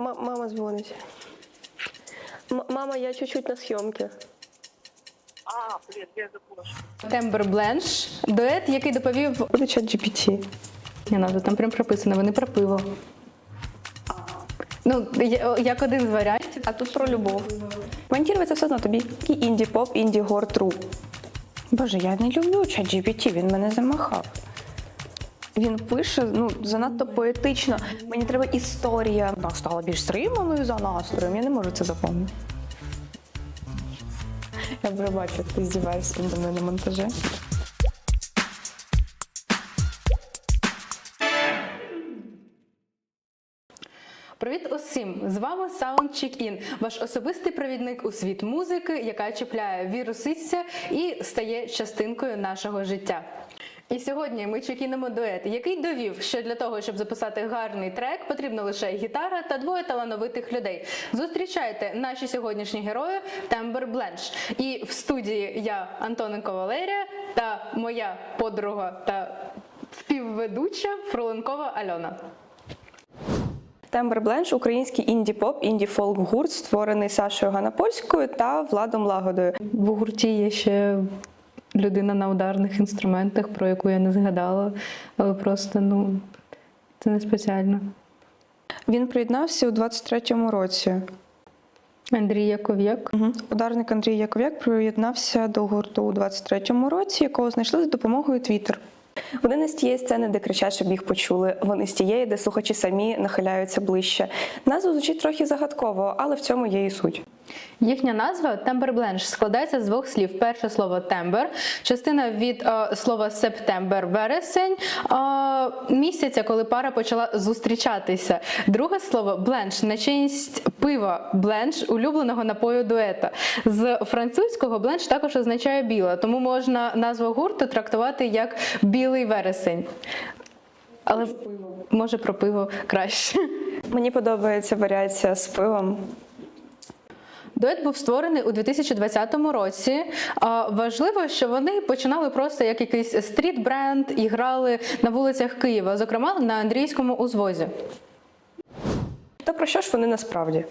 М- мама дзвонить. М- мама, я чуть-чуть на зйомці. А, блин, я забыла. Тембр Бленш, дует, який доповів. Буде чат GPT. Ні, ну, там прям прописано, вони про пиво. Ну, я- як один з варіантів. А тут про любов. Монтірується все одно тобі. І інді-поп, інді-гор, тру. Боже, я не люблю чат GPT, він мене замахав. Він пише ну занадто поетично. Мені треба історія. Так стала більш стриманою за настроєм, я не можу це запомнити. Я вже бачу, ти здіваєшся до мене на монтажі. Привіт усім! З вами Sound Check-In, ваш особистий провідник у світ музики, яка чіпляє віруситься і стає частинкою нашого життя. І сьогодні ми чекінемо дует, який довів, що для того, щоб записати гарний трек, потрібна лише гітара та двоє талановитих людей. Зустрічайте наші сьогоднішні герої Тембер Бленш. І в студії я Антоненко Валерія та моя подруга та співведуча Фроленкова Альона. Тембер Бленш український інді-поп, інді-фолк гурт, створений Сашою Ганапольською та Владом Лагодою. В гурті є ще людина на ударних інструментах, про яку я не згадала, але просто ну це не спеціально. Він приєднався у 23-му році. Андрій Яков'як. Угу. Ударник Андрій Яков'як приєднався до гурту у 23-му році, якого знайшли за допомогою Twitter. Вони не з тієї сцени, де кричать, щоб їх почули. Вони з тієї, де слухачі самі нахиляються ближче. Назва звучить трохи загадково, але в цьому є і суть. Їхня назва Тембер Бленш складається з двох слів. Перше слово тембер, частина від е, слова септембер, вересень е, місяця, коли пара почала зустрічатися. Друге слово бленш на честь пива бленш, улюбленого напою дуета. З французького бленш також означає біла, тому можна назву гурту трактувати як білий вересень. Але може про пиво краще. Мені подобається варіація з пивом. Дует був створений у 2020 році. Важливо, що вони починали просто як якийсь стріт-бренд і грали на вулицях Києва, зокрема на Андрійському узвозі. Та про що ж вони насправді?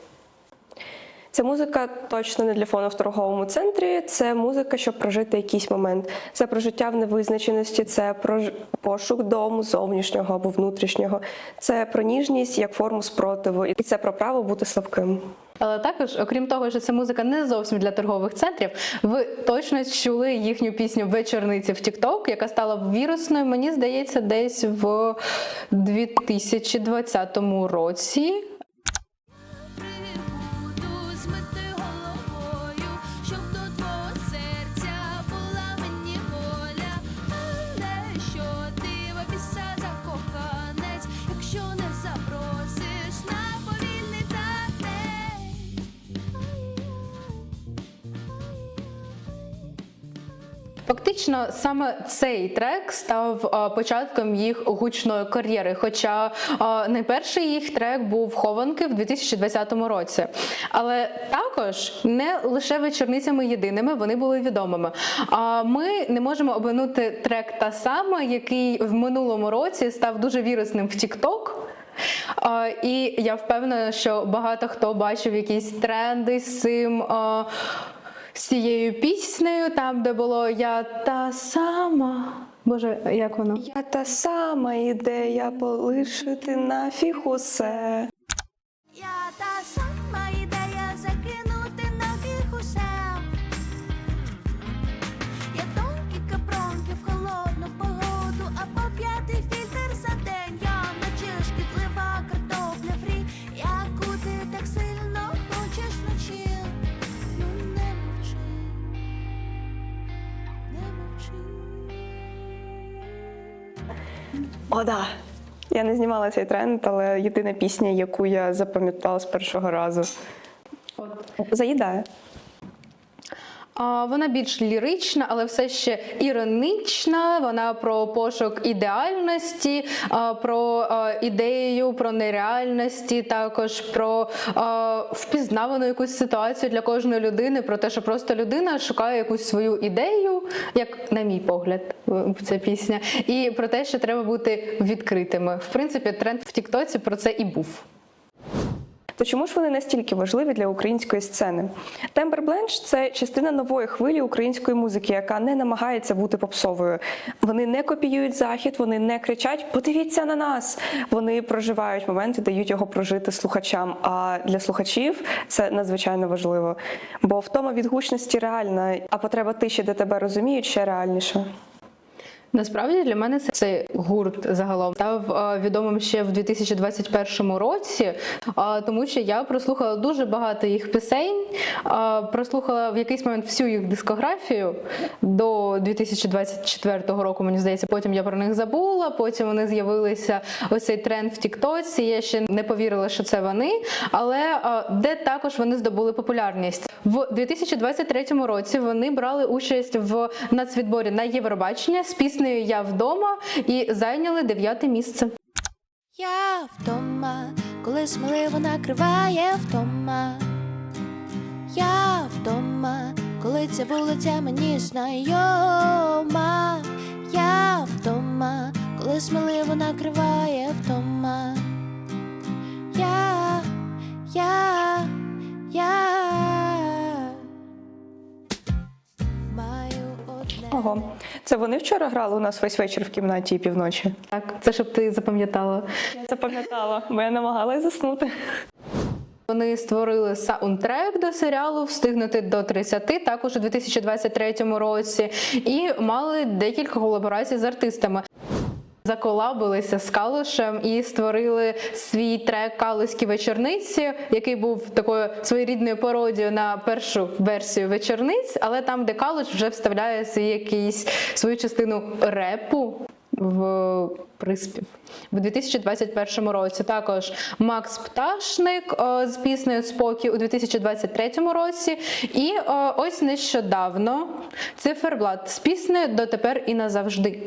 Ця музика точно не для фону в торговому центрі. Це музика, щоб прожити якийсь момент. Це про життя в невизначеності, це про пошук дому зовнішнього або внутрішнього. Це про ніжність як форму спротиву, і це про право бути слабким. Але також, окрім того, що це музика не зовсім для торгових центрів, ви точно чули їхню пісню Вечорниці в TikTok, яка стала вірусною, мені здається, десь в 2020 році. Фактично, саме цей трек став початком їх гучної кар'єри. Хоча найперший їх трек був хованки в 2020 році. Але також не лише вечорницями єдиними вони були відомими. А ми не можемо обминути трек та сама, який в минулому році став дуже вірусним в TikTok. А, і я впевнена, що багато хто бачив якісь тренди з цим. З цією піснею, там, де було я та сама. Боже, як воно? Я та сама ідея полишити нафіг усе. О, да. Я не знімала цей тренд, але єдина пісня, яку я запам'ятала з першого разу. Заїдає. Вона більш лірична, але все ще іронічна. Вона про пошук ідеальності, про ідею, про нереальності, також про впізнавану якусь ситуацію для кожної людини, про те, що просто людина шукає якусь свою ідею, як на мій погляд, ця пісня, і про те, що треба бути відкритими. В принципі, тренд в Тіктоці про це і був. То чому ж вони настільки важливі для української сцени? Тембер Бленч це частина нової хвилі української музики, яка не намагається бути попсовою. Вони не копіюють захід, вони не кричать Подивіться на нас. Вони проживають момент і дають його прожити слухачам. А для слухачів це надзвичайно важливо. Бо втома від гучності реальна, а потреба тиші, де тебе розуміють, ще реальніша. Насправді для мене це- цей гурт загалом став е, відомим ще в 2021 році, е, тому що я прослухала дуже багато їх пісень, е, прослухала в якийсь момент всю їх дискографію до 2024 року. Мені здається, потім я про них забула. Потім вони з'явилися ось цей тренд в Тіктоці. Я ще не повірила, що це вони, але де також вони здобули популярність в 2023 році. Вони брали участь в нацвідборі на Євробачення з піснею Я вдома і зайняли дев'яте місце. Я вдома, коли сміливо накриває вдома. Я вдома, коли ця вулиця мені знайома. Я вдома, коли сміливо накриває Ого, це вони вчора грали у нас весь вечір в кімнаті і півночі. Так, це щоб ти запам'ятала. Я запам'ятала, бо я намагалась заснути. Вони створили саундтрек до серіалу Встигнути до 30, також у 2023 році, і мали декілька колаборацій з артистами. Заколабилися з Калушем і створили свій трек Калуські вечорниці, який був такою своєрідною пародією на першу версію вечорниць, але там, де Калуш вже вставляє свій якийсь свою частину репу в приспів. В 2021 році також Макс Пташник е, з піснею Спокій у 2023 році. І е, ось нещодавно циферблат з піснею Дотепер і назавжди.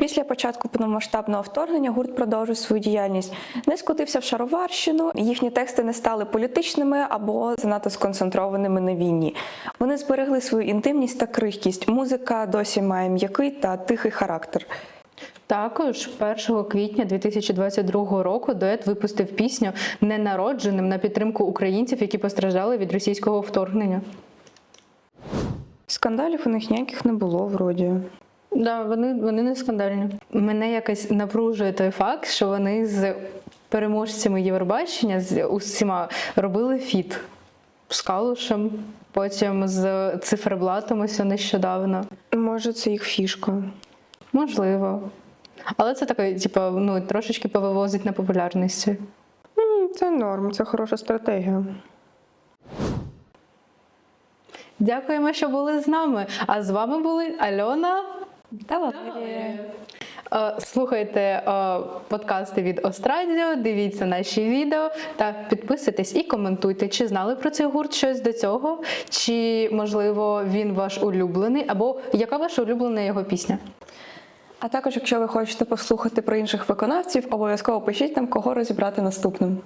Після початку повномасштабного вторгнення гурт продовжив свою діяльність. Не скотився в шароварщину, їхні тексти не стали політичними або занадто сконцентрованими на війні. Вони зберегли свою інтимність та крихкість. Музика досі має м'який та тихий характер. Також 1 квітня 2022 року дует випустив пісню Ненародженим на підтримку українців, які постраждали від російського вторгнення. Скандалів у них ніяких не було вроді. Да, вони, вони не скандальні. Мене якось напружує той факт, що вони з переможцями Євробачення з усіма робили фіт з Калушем, потім з циферблатом ось нещодавно. Може, це їх фішка. Можливо. Але це таке, типу, ну, трошечки повивозить на популярності. Це норм, це хороша стратегія. Дякуємо, що були з нами. А з вами були Альона. Та Валерія. Е, Слухайте е, подкасти від Острадіо, дивіться наші відео та підписуйтесь і коментуйте, чи знали про цей гурт щось до цього, чи можливо він ваш улюблений, або яка ваша улюблена його пісня. А також, якщо ви хочете послухати про інших виконавців, обов'язково пишіть нам, кого розібрати наступним.